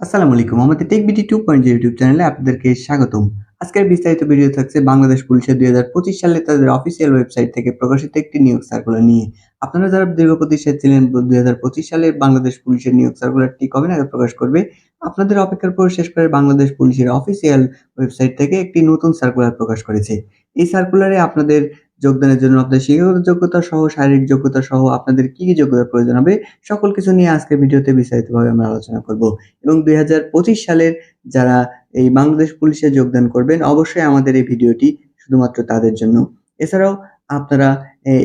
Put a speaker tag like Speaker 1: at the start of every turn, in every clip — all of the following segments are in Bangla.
Speaker 1: আসসালামু আলাইকুম। আমাদের tech BD two point YouTube চ্যানেলে আপনাদেরকে স্বাগতম। আজকের বিস্তারিত ভিডিও থাকছে বাংলাদেশ পুলিশের দুই হাজার পঁচিশ সালে তাদের অফিসিয়াল ওয়েবসাইট থেকে প্রকাশিত একটি নিয়োগ সার্কুলার নিয়ে। আপনারা যারা দীর্ঘ প্রতিষ্ঠা ছিলেন, দুই হাজার পঁচিশ সালে বাংলাদেশ পুলিশের নিয়োগ সার্কুলারটি কবে নাগাদ প্রকাশ করবে। আপনাদের অপেক্ষার পর শেষ করে বাংলাদেশ পুলিশের অফিসিয়াল ওয়েবসাইট থেকে একটি নতুন সার্কুলার প্রকাশ করেছে। এই সার্কুলারে আপনাদের যোগদানের জন্য আপনাদের শিক্ষাগত যোগ্যতা সহ, শারীরিক যোগ্যতা সহ আপনাদের কি কি যোগ্যতার প্রয়োজন হবে, সকল কিছু নিয়ে আজকে ভিডিওতে বিস্তারিতভাবে আমরা আলোচনা করব। এবং দুই হাজার পঁচিশ সালের যারা এই বাংলাদেশ পুলিশে যোগদান করবেন, অবশ্যই আমাদের এই ভিডিওটি শুধুমাত্র তাদের জন্য। এছাড়াও আপনারা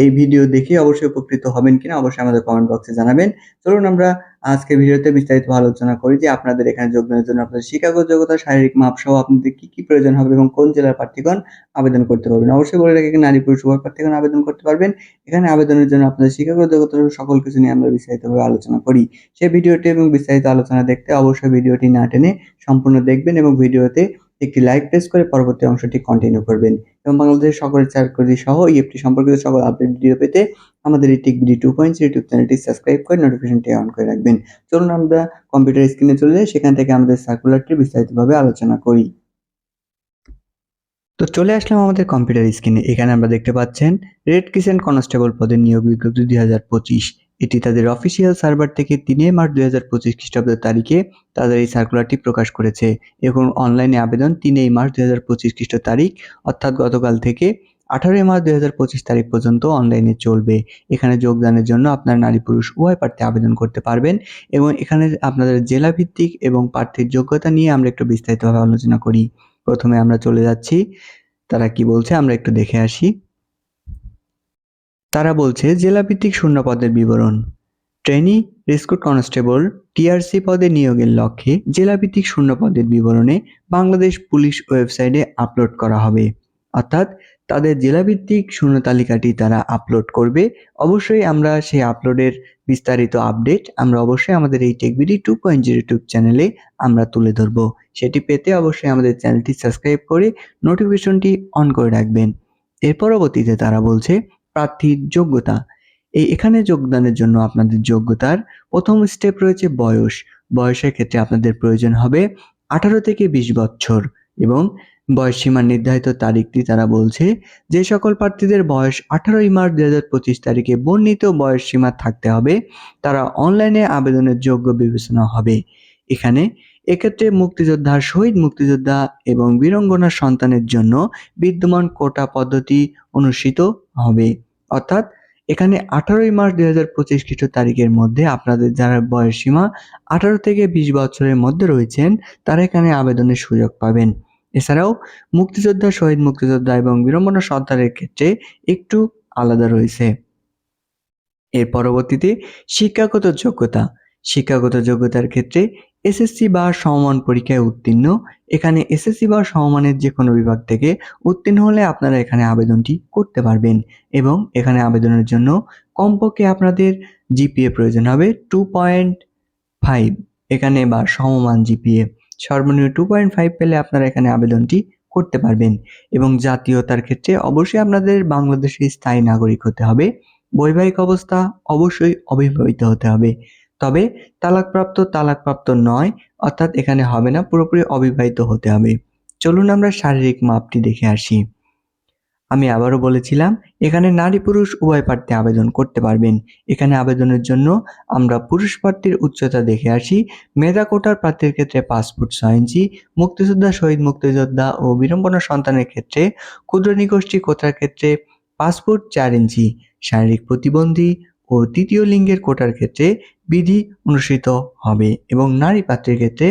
Speaker 1: এই ভিডিও দেখে অবশ্যই উপকৃত হবেন কিনা, অবশ্যই আমাদের কমেন্ট বক্সে জানাবেন। চলুন আমরা আজকে ভিডিওতে বিস্তারিত আলোচনা করি যে আপনাদের এখানে যোগদানের জন্য আপনাদের শিক্ষাগত যোগ্যতা, শারীরিক মাপ সহ আপনাদের কি কি প্রয়োজন হবে এবং কোন জেলার প্রার্থীগণ আবেদন করতে পারবেন। অবশ্যই বলে রাখি নারী পুরুষ উভয় প্রার্থীগণ আবেদন করতে পারবেন। এখানে আবেদনের জন্য আপনাদের শিক্ষাগত যোগ্যতা সকল কিছু নিয়ে আমরা বিস্তারিতভাবে আলোচনা করি। সেই ভিডিওটি এবং বিস্তারিত আলোচনা দেখতে অবশ্যই ভিডিওটি না টেনে সম্পূর্ণ দেখবেন এবং ভিডিওতে একটি লাইক প্রেস করে পরবর্তী অংশটি কন্টিনিউ করবেন। এবং বাংলাদেশের সকল চাকরি সহ ইএফটি সম্পর্কিত সকল আপডেট ভিডিও পেতে আমাদের এই tech BD two point YouTube চ্যানেলটি সাবস্ক্রাইব করে নোটিফিকেশনটি অন করে রাখবেন। চলুন আমরা কম্পিউটার স্ক্রিনে চলে যাই সেখান থেকে আমাদের সার্কুলারটি বিস্তারিতভাবে আলোচনা করি। তো চলে আসলাম আমাদের কম্পিউটার স্ক্রিনে এখানে আমরা দেখতে পাচ্ছেন রেড কিসেন্ট কনস্টেবল পদের নিয়োগ বিজ্ঞপ্তি দুই হাজার পঁচিশ। এটি তাদের অফিসিয়াল সার্ভার থেকে তিনে মার্চ দুই হাজার পঁচিশ খ্রিস্টাব্দ তারিখে তাদের এই সার্কুলারটি প্রকাশ করেছে। এবং অনলাইনে আবেদন তিনই মার্চ দুই হাজার পঁচিশ খ্রিস্ট তারিখ, অর্থাৎ গতকাল থেকে আঠারোই মার্চ দুই হাজার পঁচিশ তারিখ পর্যন্ত অনলাইনে চলবে। এখানে যোগদানের জন্য আপনার নারী পুরুষ উভয় প্রার্থী আবেদন করতে পারবেন এবং এখানে আপনাদের জেলা ভিত্তিক এবং প্রার্থীর যোগ্যতা নিয়ে আমরা একটু বিস্তারিতভাবে আলোচনা করি। প্রথমে আমরা চলে যাচ্ছি। তারা কি বলছে, আমরা একটু দেখে আসি। তারা বলছে জেলাভিত্তিক শূন্য পদের বিবরণ। ট্রেনি রিক্রুট কনস্টেবল, টিআরসি পদে নিয়োগের লক্ষ্যে জেলাভিত্তিক শূন্য পদের বিবরণে বাংলাদেশ পুলিশ ওয়েবসাইটে আপলোড করা হবে। অর্থাৎ তাদের জেলাভিত্তিক শূন্য তালিকাটি তারা আপলোড করবে। অবশ্যই আমরা সেই আপলোডের বিস্তারিত আপডেট আমরা অবশ্যই আমাদের এই tech BD two point zero YouTube চ্যানেলে আমরা তুলে ধরবো। সেটি পেতে অবশ্যই আমাদের চ্যানেলটি সাবস্ক্রাইব করে নোটিফিকেশনটি অন করে রাখবেন। এর পরবর্তীতে তারা বলছে প্রার্থীর যোগ্যতা। এই এখানে যোগদানের জন্য আপনাদের যোগ্যতার প্রথম স্টেপ রয়েছে বয়স। বয়সের ক্ষেত্রে আপনাদের প্রয়োজন হবে আঠারো থেকে বিশ বছর এবং বয়স সীমার নির্ধারিত তারিখটি তারা বলছে যে সকল প্রার্থীদের বয়স আঠারোই মার্চ দুই হাজার পঁচিশ তারিখে বর্ণিত বয়স সীমা থাকতে হবে। তারা অনলাইনে আবেদনের যোগ্য বিবেচনা হবে। এখানে এক্ষেত্রে মুক্তিযোদ্ধার শহীদ মুক্তিযোদ্ধা এবং বীরঙ্গনার সন্তানের জন্য বিদ্যমান কোটা পদ্ধতি অনুষ্ঠিত হবে। অর্থাৎ এখানে আঠারোই মার্চ দুই হাজার পঁচিশ খ্রিস্ট তারিখের মধ্যে আপনাদের যারা বয়স সীমা আঠারো থেকে বিশ বছরের মধ্যে রয়েছেন, তারা এখানে আবেদনের সুযোগ পাবেন। এছাড়াও মুক্তিযোদ্ধা, শহীদ মুক্তিযোদ্ধা এবং বিড়ম্বনা সন্তানের ক্ষেত্রে একটু আলাদা রয়েছে। এর পরবর্তীতে শিক্ষাগত যোগ্যতা। শিক্ষাগত যোগ্যতার ক্ষেত্রে এসএসসি বা সমমান পরীক্ষায় উত্তীর্ণ। এখানে এসএসসি বা সমমানের যে কোনো বিভাগ থেকে উত্তীর্ণ হলে আপনারা এখানে আবেদনটি করতে পারবেন এবং এখানে আবেদনের জন্য কমপক্ষে আপনাদের জিপিএ প্রয়োজন হবে টু পয়েন্ট ফাইভ এখানে বা সমমান জিপিএ সর্বনিম্ন টু পয়েন্ট ফাইভ পেলে আপনারা এখানে আবেদনটি করতে পারবেন এবং জাতীয়তার ক্ষেত্রে অবশ্যই আপনাদের বাংলাদেশের স্থায়ী নাগরিক হতে হবে। বৈবাহিক অবস্থা অবশ্যই অবিবাহিত হতে হবে। তবে তালাকপ্রাপ্ত তালাকপ্রাপ্ত নয়, অর্থাৎ এখানে হবে না, পুরোপুরি অবিবাহিত হতে হবে। চলুন আমরা শারীরিক মাপটি দেখে আসি। আমি আবারও বলেছিলাম, এখানে নারী পুরুষ উভয় প্রার্থী আবেদন করতে পারবেন। এখানে আবেদনের জন্য আমরা পুরুষ প্রার্থীর উচ্চতা দেখে আসি। মেধা কোটার প্রার্থীর ক্ষেত্রে পাঁচ ফুট ছয় ইঞ্চি, মুক্তিযোদ্ধা, শহীদ মুক্তিযোদ্ধা ও বিড়ম্বনা সন্তানের ক্ষেত্রে ক্ষুদ্র নিগোষ্ঠী কোটার ক্ষেত্রে পাঁচ ফুট চার ইঞ্চি, শারীরিক প্রতিবন্ধী ও তৃতীয় লিঙ্গের কোটার ক্ষেত্রে বিধি অনুষ্ঠিত হবে এবং নারী প্রার্থীর ক্ষেত্রে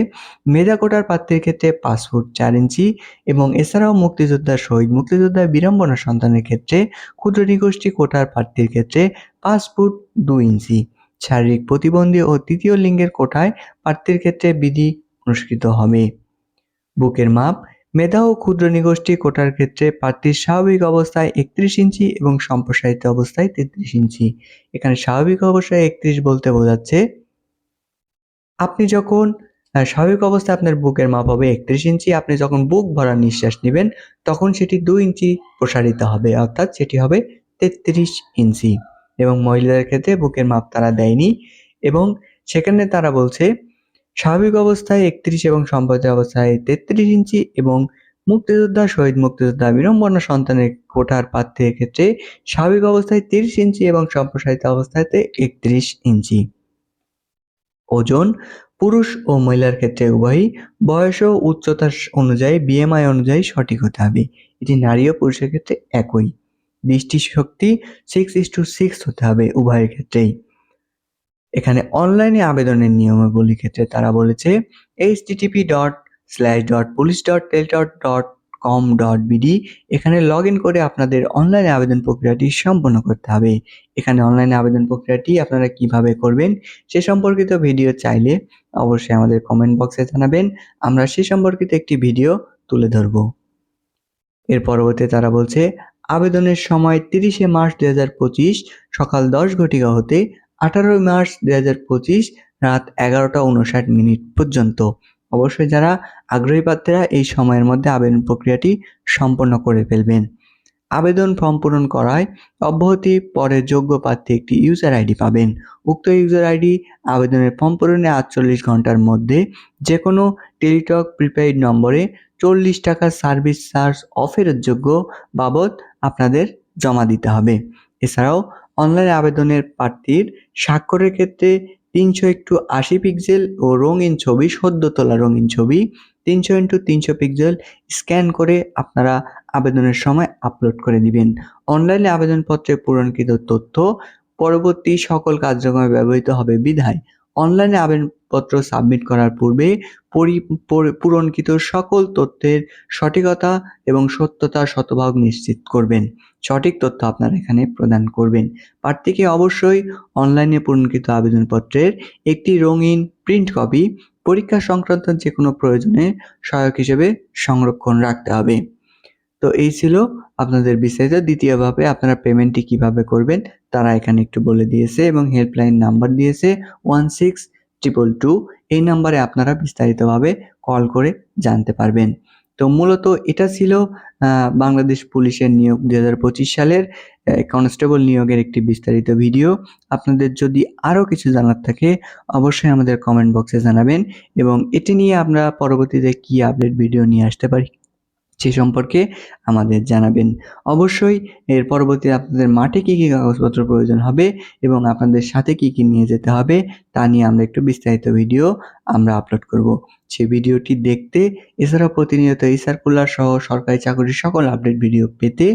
Speaker 1: মেধা কোটার প্রার্থীর ক্ষেত্রে পাঁচ ফুট চার ইঞ্চি এবং এছাড়াও মুক্তিযোদ্ধা শহীদ মুক্তিযোদ্ধা বিড়ম্বনা সন্তানের ক্ষেত্রে ক্ষুদ্র নিগোষ্ঠী কোটার প্রার্থীর ক্ষেত্রে পাঁচ ফুট দুই ইঞ্চি। শারীরিক প্রতিবন্ধী ও তৃতীয় লিঙ্গের কোটায় প্রার্থীর ক্ষেত্রে বিধি অনুষ্ঠিত হবে। বুকের মাপ মেধা ও ক্ষুদ্র নিগোষ্ঠী কোটার ক্ষেত্রে প্রার্থীর স্বাভাবিক অবস্থায় একত্রিশ ইঞ্চি এবং সম্প্রসারিত অবস্থায় তেত্রিশ ইঞ্চি। এখানে স্বাভাবিক অবস্থায় একত্রিশ বলতে বোঝাচ্ছে, আপনি যখন স্বাভাবিক অবস্থায় আপনার বুকের মাপ হবে একত্রিশ ইঞ্চি, আপনি যখন বুক ভরা নিঃশ্বাস নেবেন, তখন সেটি দুই ইঞ্চি প্রসারিত হবে, অর্থাৎ সেটি হবে তেত্রিশ ইঞ্চি। এবং মহিলাদের ক্ষেত্রে বুকের মাপ তারা দেয়নি এবং সেখানে তারা বলছে স্বাভাবিক অবস্থায় একত্রিশ এবং সম্প্রতি অবস্থায় তেত্রিশ ইঞ্চি এবং মুক্তিযোদ্ধা, শহীদ মুক্তিযোদ্ধা, বিড়ম্বনা সন্তানের কোঠার প্রার্থীর ক্ষেত্রে স্বাভাবিক অবস্থায় তিরিশ ইঞ্চি এবং সম্প্রসারিত অবস্থাতে একত্রিশ ইঞ্চি। ওজন, পুরুষ ও মহিলার ক্ষেত্রে উভয়ই বয়স ও উচ্চতা অনুযায়ী বিএমআই অনুযায়ী সঠিক হতে হবে। এটি নারী ও পুরুষের ক্ষেত্রে একই। দৃষ্টিশক্তি সিক্স ইস টু সিক্স হতে হবে উভয়ের ক্ষেত্রেই। এখানে অনলাইনে আবেদনের নিয়মাবলীর ক্ষেত্রে তারা বলেছে HTTP dot slash dot police dot teletalk dot com dot BD এখানে লগ ইন করে আপনাদের অনলাইনে আবেদন প্রক্রিয়াটি সম্পন্ন করতে হবে। এখানে অনলাইনে আবেদন প্রক্রিয়াটি আপনারা কীভাবে করবেন সে সম্পর্কিত ভিডিও চাইলে অবশ্যই আমাদের কমেন্ট বক্সে জানাবেন। আমরা সে সম্পর্কিত একটি ভিডিও তুলে ধরব। এর পরবর্তী তারা বলছে, আবেদনের সময় তিরিশে মার্চ দু হাজার পঁচিশ সকাল দশ ঘটিকা হতে আঠারোই মার্চ দুই হাজার পঁচিশ রাত এগারোটা উনষাট মিনিট পর্যন্ত। অবশ্যই যারা আগ্রহী প্রার্থীরা এই সময়ের মধ্যে আবেদন প্রক্রিয়াটি সম্পন্ন করে ফেলবেন। আবেদন ফর্ম পূরণ করায় অব্যাহতি পরে যোগ্য প্রার্থী একটি ইউজার আইডি পাবেন। উক্ত ইউজার আইডি আবেদনের ফর্ম পূরণে আটচল্লিশ ঘণ্টার মধ্যে যে কোনো টেলিটক প্রিপেইড নম্বরে চল্লিশ টাকা সার্ভিস চার্জ অফেরত যোগ্য বাবদ আপনাদের জমা দিতে হবে। এছাড়াও অনলাইন আবেদনের প্রার্থীর স্বাক্ষরের ক্ষেত্রে তিনশো একটু আশি পিক্সেল ও রঙিন ছবি, সদ্য তোলা রঙিন ছবি, তিনশো ইন্টু তিনশো পিক্সেল স্ক্যান করে আপনারা আবেদনের সময় আপলোড করে দিবেন। অনলাইনে আবেদনপত্রে পূরণকৃত তথ্য, পরবর্তী সকল কার্যক্রমে ব্যবহৃত হবে বিধায়। অনলাইনে আবেদনপত্র সাবমিট করার পূর্বে পরি- পরি- পূরণকৃত সকল তথ্যের সঠিকতা এবং সত্যতা শতভাগ নিশ্চিত করবেন। সঠিক তথ্য আপনারা এখানে প্রদান করবেন। প্রার্থীকে অবশ্যই অনলাইনে পূরণকৃত আবেদনপত্রের একটি রঙিন প্রিন্ট কপি পরীক্ষা সংক্রান্ত যে কোনো প্রয়োজনে সহায়ক হিসেবে সংরক্ষণ রাখতে হবে। তো এই ছিল আপনাদের বিস্তারিত। দ্বিতীয়ভাবে আপনারা পেমেন্টটি কীভাবে করবেন, তারা এখানে একটু বলে দিয়েছে এবং হেল্পলাইন নাম্বার দিয়েছে ওয়ান সিক্স ট্রিপল টু এই নাম্বারে আপনারা বিস্তারিতভাবে কল করে জানতে পারবেন। তো মূলত এটা ছিল বাংলাদেশ পুলিশের নিয়োগ দু হাজার পঁচিশ সালের কনস্টেবল নিয়োগের একটি বিস্তারিত ভিডিও আপনাদের যদি আরও কিছু জানার থাকে, অবশ্যই আমাদের কমেন্ট বক্সে জানাবেন এবং এটি নিয়ে আমরা পরবর্তীতে কি আপডেট ভিডিও নিয়ে আসতে পারি সে সম্পর্কে আমাদের জানাবেন। অবশ্যই এর পরবর্তী আপনাদের মাঠে কী কী কাগজপত্র প্রয়োজন হবে এবং আপনাদের সাথে কি কি নিয়ে যেতে হবে তা নিয়ে আমরা একটু বিস্তারিত ভিডিও আমরা আপলোড করব। সেই ভিডিওটি দেখতে, এছাড়াও প্রতিনিয়ত এই সার্কুলার সহ সরকারি চাকরির সকল আপডেট ভিডিও পেতে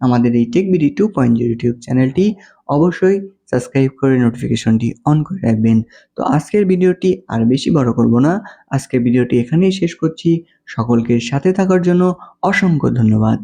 Speaker 1: আমাদের এই tech BD two point zero YouTube চ্যানেলটি অবশ্যই সাবস্ক্রাইব করে নোটিফিকেশনটি অন করে রাখবেন। তো আজকের ভিডিওটি আর বেশি বড় করব না। আজকের ভিডিওটি এখানেই শেষ করছি। সকলকে সাথে থাকার জন্য অসংখ্য ধন্যবাদ।